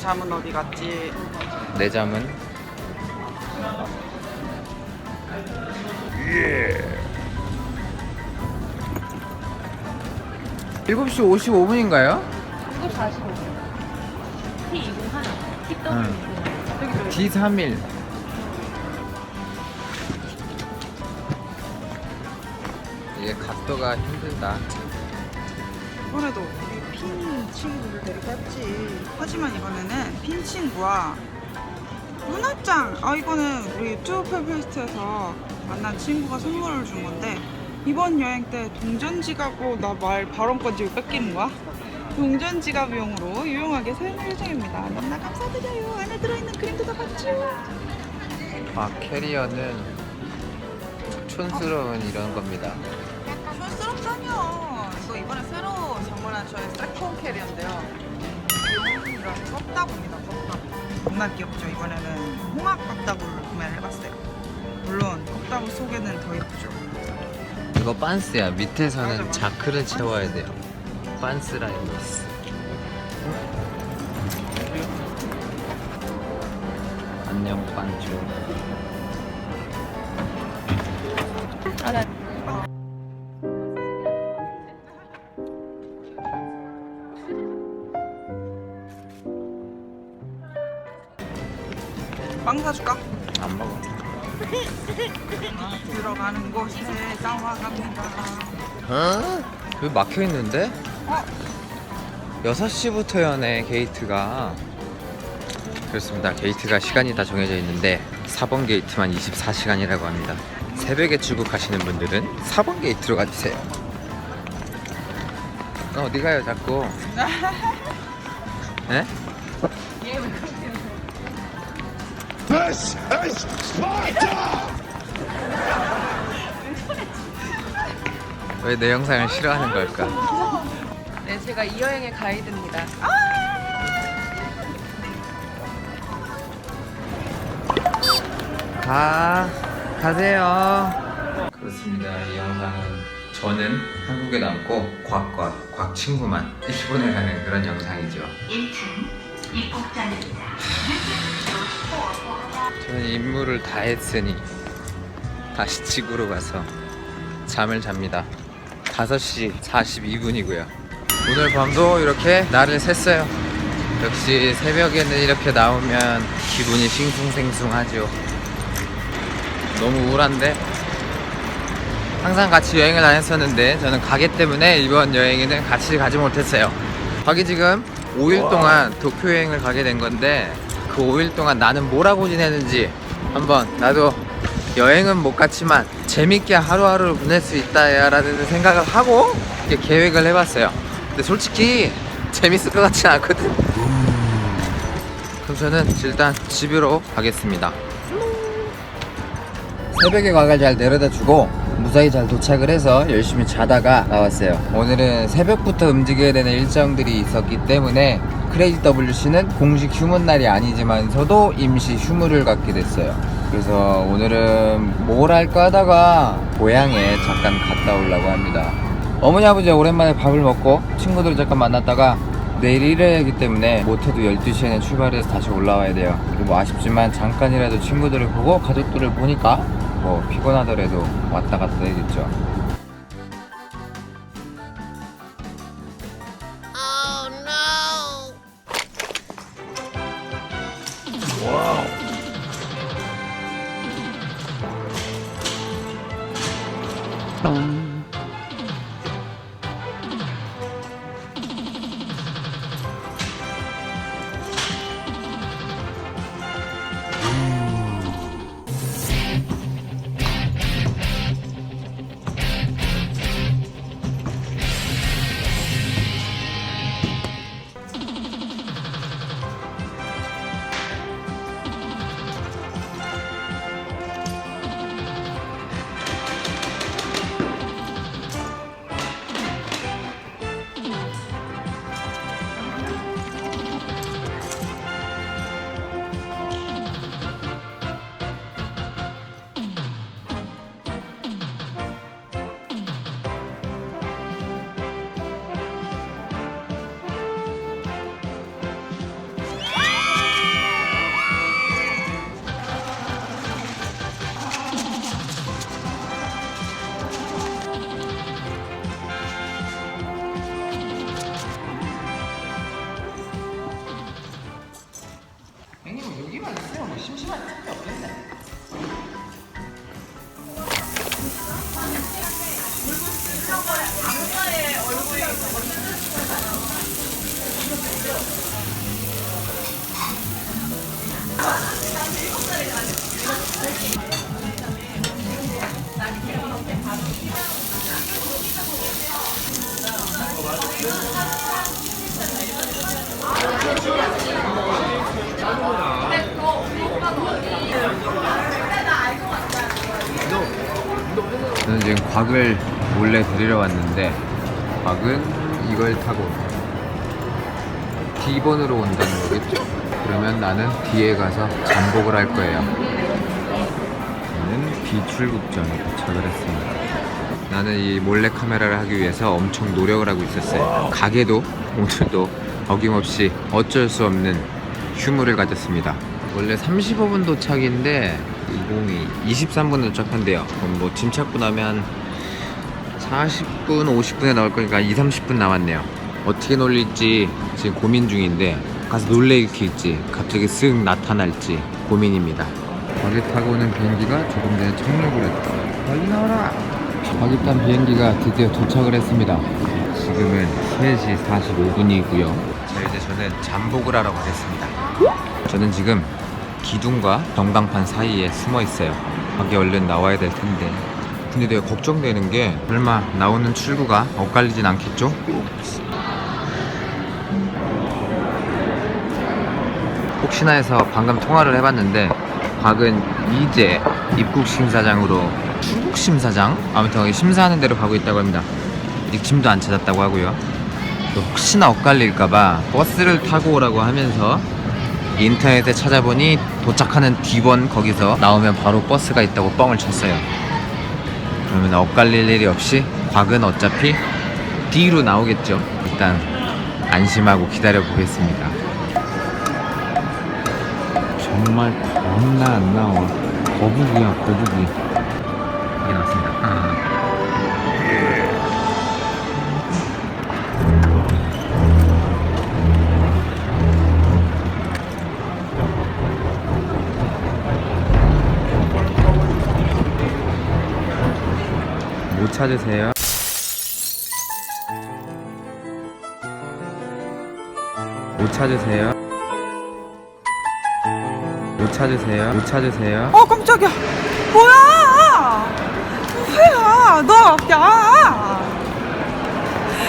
내 잠은 어디 갔지? 내 잠은 예. 7시 55분인가요? 7시 45분. T201. TW201. D31 이게 각도가 힘들다 이번에도 핀 친구를 데리고 왔지. 하지만 이번에는 핀 친구와 문화짱! 아, 이거는 우리 유튜브 팬페스트에서 만난 친구가 선물을 준 건데, 이번 여행 때 동전 지갑으로 나 말 발언권 지금 뺏기는 거야? 동전 지갑용으로 유용하게 사용할 예정입니다. 너무나 감사드려요. 안에 들어있는 그림도 다 봤죠? 아 캐리어는 촌스러운 이런 겁니다 촌스럽다뇨. 이거 이번에 새로 장만한 저의 세컨 캐리어인데요. 이런 껍다구입니다. 껍다구. 정말 귀엽죠. 이번에는 홍학 껍다구를 구매를 해봤어요. 물론 껍다구 속에는 더 예쁘죠. 이거 빤스야 밑에서는 맞아, 맞아. 자크를 채워야 돼요 빤스라는 게 있어 안녕 빤쭈 빵 사줄까? 안 먹어 아, 들어가는 곳에 나와갑니다. 어? 여기 막혀 있는데? 어? 6시부터연애 게이트가 그렇습니다. 게이트가 시간이 다 정해져 있는데 4번 게이트만 24시간이라고 합니다. 새벽에 출국하시는 분들은 4번 게이트로 가주세요. 어, 어디 가요, 자꾸? 네? This is Sparta! 왜 내 영상을 싫어하는 걸까? 네, 제가 이 여행의 가이드입니다. 가, 가세요. 그렇습니다. 이 영상은 저는 한국에 남고 곽과 곽 친구만 일본에 가는 그런 영상이죠. 1층 입국장입니다. 저는 임무를 다 했으니 다시 지구로 가서 잠을 잡니다. 5시 42분이고요. 오늘 밤도 이렇게 날을 샜어요. 역시 새벽에는 이렇게 나오면 기분이 싱숭생숭하죠. 너무 우울한데 항상 같이 여행을 다녔었는데 저는 가게 때문에 이번 여행에는 같이 가지 못했어요. 거기 지금 5일 동안 도쿄 여행을 가게 된 건데 그 5일 동안 나는 뭐라고 지내는지 한번 나도 여행은 못 갔지만 재밌게 하루하루를 보낼 수 있다라는 생각을 하고 계획을 해봤어요. 근데 솔직히 재밌을 것 같진 않거든. 그럼 저는 일단 집으로 가겠습니다. 새벽에 과를 잘 내려다 주고 무사히 잘 도착을 해서 열심히 자다가 나왔어요. 오늘은 새벽부터 움직여야 되는 일정들이 있었기 때문에 크레이지 WC는 공식 휴무 날이 아니지만서도 임시 휴무를 갖게 됐어요. 그래서 오늘은 뭘 할까 하다가 고향에 잠깐 갔다 오려고 합니다. 어머니 아버지 오랜만에 밥을 먹고 친구들 잠깐 만났다가 내일 하기 때문에 못해도 12시에는 출발해서 다시 올라와야 돼요. 그리고 아쉽지만 잠깐이라도 친구들을 보고 가족들을 보니까 뭐 피곤하더라도 왔다 갔다 해야겠죠. 嗯 저는 지금 곽을 몰래 데리러 왔는데 곽은 이걸 타고 D번으로 온다는 거겠죠? 그러면 나는 뒤에 가서 잠복을 할 거예요. 저는 B 출국점에 도착을 했습니다. 나는 이 몰래 카메라를 하기 위해서 엄청 노력을 하고 있었어요. 가게도 오늘도 어김없이 어쩔 수 없는 휴무를 가졌습니다. 원래 35분 도착인데 20이 23분 도착한대요. 그럼 뭐 짐 찾고 나면 40분, 50분에 나올 거니까 2, 30분 남았네요. 어떻게 놀릴지 지금 고민 중인데 가서 놀래일지 갑자기 쓱 나타날지 고민입니다. 거기 타고 오는 비행기가 조금 전에 착륙을 했다. 빨리 나와라! 거기 탄 비행기가 드디어 도착을 했습니다. 지금은 3시 45분이고요. 자, 이제 저는 잠복을 하러 가겠습니다. 저는 지금 기둥과 전광판 사이에 숨어 있어요. 거기 얼른 나와야 될 텐데. 근데 내가 걱정되는 게 설마 나오는 출구가 엇갈리진 않겠죠? 혹시나 해서 방금 통화를 해봤는데 박은 이제 입국 심사장으로 출국 심사장 아무튼 거기 심사하는 대로 가고 있다고 합니다. 아직 짐도 안 찾았다고 하고요. 또 혹시나 엇갈릴까봐 버스를 타고 오라고 하면서 인터넷에 찾아보니 도착하는 D번 거기서 나오면 바로 버스가 있다고 뻥을 쳤어요. 그러면 엇갈릴 일이 없이 곽은 어차피 D로 나오겠죠. 일단 안심하고 기다려 보겠습니다. 정말 겁나 안 나와. 거북이야, 거북이. 이게 나왔습니다. 아. 찾으세요? 못 찾으세요? 못 찾으세요? 못 찾으세요? 어 깜짝이야 뭐야 뭐야 너 야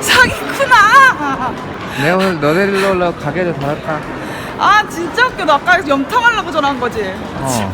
사기구나 내가 오늘 너 데리러 올라고 가게를 닫았다. 아 진짜 웃겨 너 아까 염탐하려고 전화한 거지 어.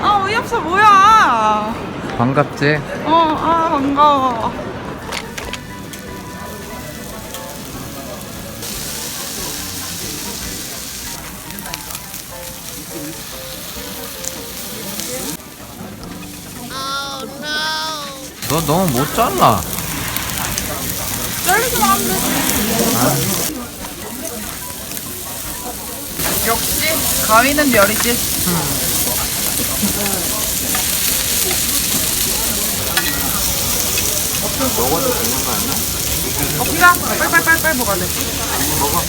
아 어이없어 뭐야 반갑지? 어 아 반가워 너 너무 못 잘라. 잘리기만 하면 되지 역시 가위는 열이지 먹어도 되는 거 아니야? 어 피가 빨빨빨빨 먹어야 돼 먹어.